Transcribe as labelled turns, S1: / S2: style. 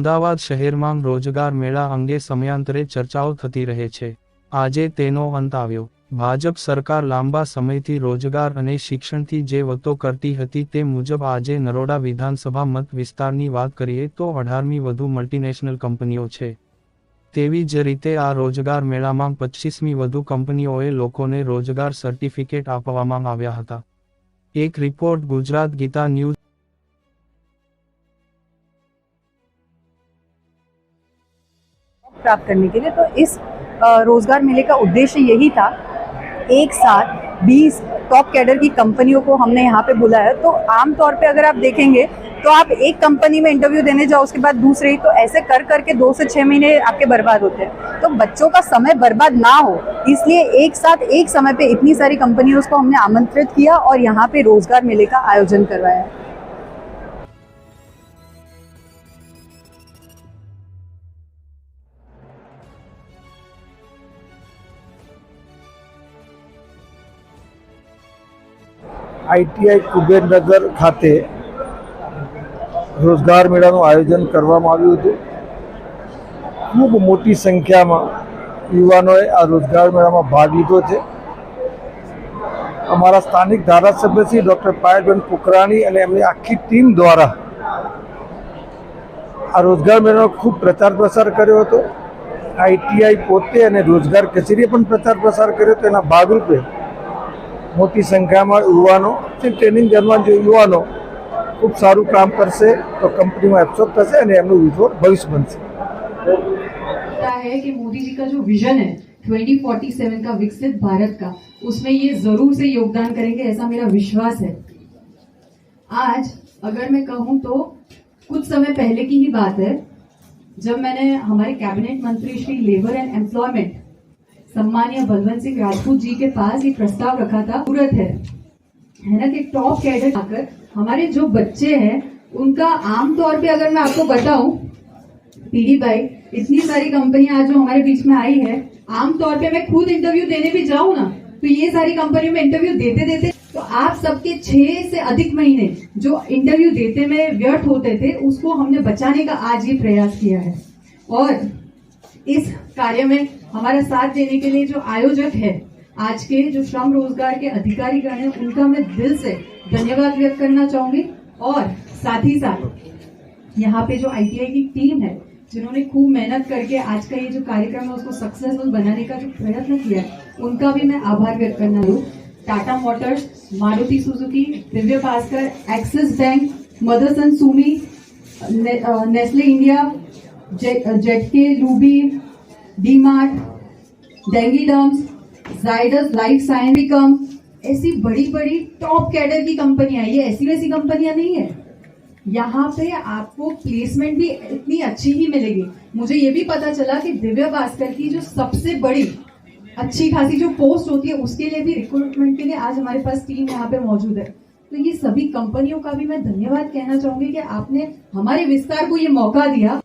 S1: અમદાવાદ શહેરમાં રોજગાર મેળા અંગે સમયાંતરે ચર્ચાઓ થતી રહે છે. આજે તેનો અંત આવ્યો. ભાજપ સરકાર લાંબા સમયથી રોજગાર અને શિક્ષણથી જે વતો કરતી હતી તે મુજબ આજે નરોડા વિધાનસભા મત વિસ્તારની વાત કરીએ તો અઢારમી વધુ મલ્ટીનેશનલ કંપનીઓ છે. તેવી જ રીતે આ રોજગાર મેળામાં પચીસમી વધુ કંપનીઓએ લોકોને રોજગાર સર્ટિફિકેટ આપવામાં આવ્યા હતા. એક રિપોર્ટ ગુજરાત ગીતા ન્યૂઝ
S2: प्राप्त करने के लिए। तो इस रोज़गार मेले का उद्देश्य यही था एक साथ 20 टॉप कैडर की कंपनियों को हमने यहाँ पे बुलाया। तो आमतौर पे अगर आप देखेंगे तो आप एक कंपनी में इंटरव्यू देने जाओ, उसके बाद दूसरे तो ऐसे कर करके दो से छह महीने आपके बर्बाद होते हैं। तो बच्चों का समय बर्बाद ना हो, इसलिए एक साथ एक समय पे इतनी सारी कंपनियों को हमने आमंत्रित किया और यहाँ पे रोज़गार मेले का आयोजन करवाया।
S3: આઈટીઆઈ કુબેરનગર ખાતે રોજગાર મેળાનું આયોજન કરવામાં આવ્યું હતું. ખૂબ મોટી સંખ્યામાં યુવાનોએ આ રોજગાર મેળામાં ભાગ લીધો છે. અમારા સ્થાનિક ધારાસભ્ય શ્રી ડૉક્ટર પાયલબેન કુકરાણી અને એમની આખી ટીમ દ્વારા આ રોજગાર મેળાનો ખૂબ પ્રચાર પ્રસાર કર્યો હતો. આઈટીઆઈ પોતે અને રોજગાર કચેરીએ પણ પ્રચાર પ્રસાર કર્યો હતો. એના ભાગરૂપે મોટી સંખ્યામાં યુવાનો જે ટ્રેનિંગ દરમિયાન જે યુવાનો ખૂબ સારું કામ કરશે તો કંપનીમાં એબ્સોર્બ થશે અને એમનું ઉજ્જવળ ભવિષ્ય બનશે
S4: लगता है कि मोदी जी का जो विजन है 2047 का विकसित भारत का उसमें ये जरूर से योगदान करेंगे ऐसा मेरा विश्वास है आज अगर मैं कहूं तो कुछ समय पहले की ही बात है जब मैंने हमारे कैबिनेट मंत्री श्री लेबर एंड एम्प्लॉयमेंट सम्मानीय बलवंत सिंह राजपूत जी के पास ये प्रस्ताव रखा था ज़रूरत है। है ना कि टॉप कैडर आकर हमारे जो बच्चे हैं, उनका आमतौर पे अगर मैं आपको बताऊँ, पीडी भाई, इतनी सारी कंपनियाँ आज जो हमारे बीच में आई है आमतौर पे मैं खुद इंटरव्यू देने भी जाऊँ ना तो ये सारी कंपनियों में इंटरव्यू देते देते तो आप सबके छह से अधिक महीने जो इंटरव्यू देते में व्यर्थ होते थे, उसको हमने बचाने का आज ये प्रयास किया है। और इस कार्य में हमारा साथ देने के लिए जो आयोजक है आज के जो श्रम रोज़गार के अधिकारी गण है उनका मैं दिल से धन्यवाद व्यक्त करना चाहूँगी। और साथ ही साथ यहाँ पे जो आईटीआई की टीम है जिन्होंने खूब मेहनत करके आज का ये जो कार्यक्रम है उसको सक्सेसफुल बनाने का जो प्रयत्न किया उनका भी मैं आभार व्यक्त करना हूँ Tata motors Maruti Suzuki Divya Bhaskar Axis Bank Motherson Sumi ने, नेस्ले इंडिया जेटके लूबी डी मार्ट जाइडस लाइफ ऐसी बड़ी बड़ी टॉप कैडर की कंपनियाँ ये ऐसी वैसी कंपनियाँ नहीं है। यहाँ पे आपको प्लेसमेंट भी इतनी अच्छी ही मिलेगी। मुझे ये भी पता चला कि दिव्य भास्कर की जो सबसे बड़ी, अच्छी खासी जो पोस्ट होती है, उसके लिए भी रिक्रूटमेंट के लिए आज हमारे पास टीम यहाँ पे मौजूद है। तो ये सभी कंपनियों का भी मैं धन्यवाद कहना चाहूँगी कि आपने हमारे विस्तार को ये मौका दिया।